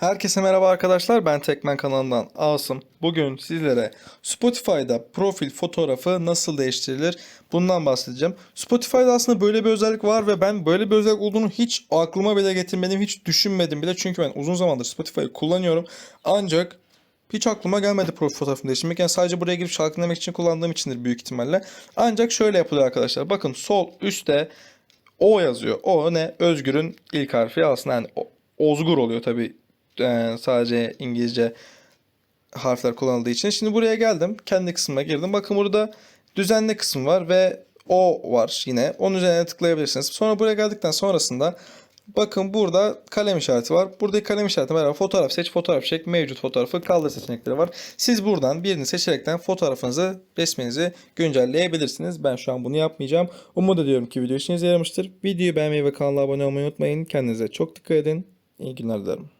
Herkese merhaba arkadaşlar. Ben Tekmen kanalından Asım. Bugün sizlere Spotify'da profil fotoğrafı nasıl değiştirilir bundan bahsedeceğim. Spotify'da aslında böyle bir özellik var ve ben böyle bir özellik olduğunu hiç aklıma bile getirmedim, hiç düşünmedim bile. Çünkü ben uzun zamandır Spotify'ı kullanıyorum. Ancak hiç aklıma gelmedi profil fotoğrafını değiştirmek. Yani sadece buraya girip şarkı dinlemek için kullandığım içindir büyük ihtimalle. Ancak şöyle yapılıyor arkadaşlar. Bakın sol üstte O yazıyor. O ne? Özgür'ün ilk harfi aslında yani Ozgur oluyor tabii Ee, sadece İngilizce harfler kullanıldığı için. Şimdi buraya geldim. Kendi kısmına girdim. Bakın burada düzenle kısmı var ve O var yine. Onun üzerine tıklayabilirsiniz. Sonra buraya geldikten sonrasında bakın burada kalem işareti var. Buradaki kalem işareti beraber fotoğraf seç, fotoğraf çek, mevcut fotoğrafı kaldır seçenekleri var. Siz buradan birini seçerekten fotoğrafınızı, resminizi güncelleyebilirsiniz. Ben şu an bunu yapmayacağım. Umut ediyorum ki video işinize yaramıştır. Videoyu beğenmeyi ve kanala abone olmayı unutmayın. Kendinize çok dikkat edin. İyi günler dilerim.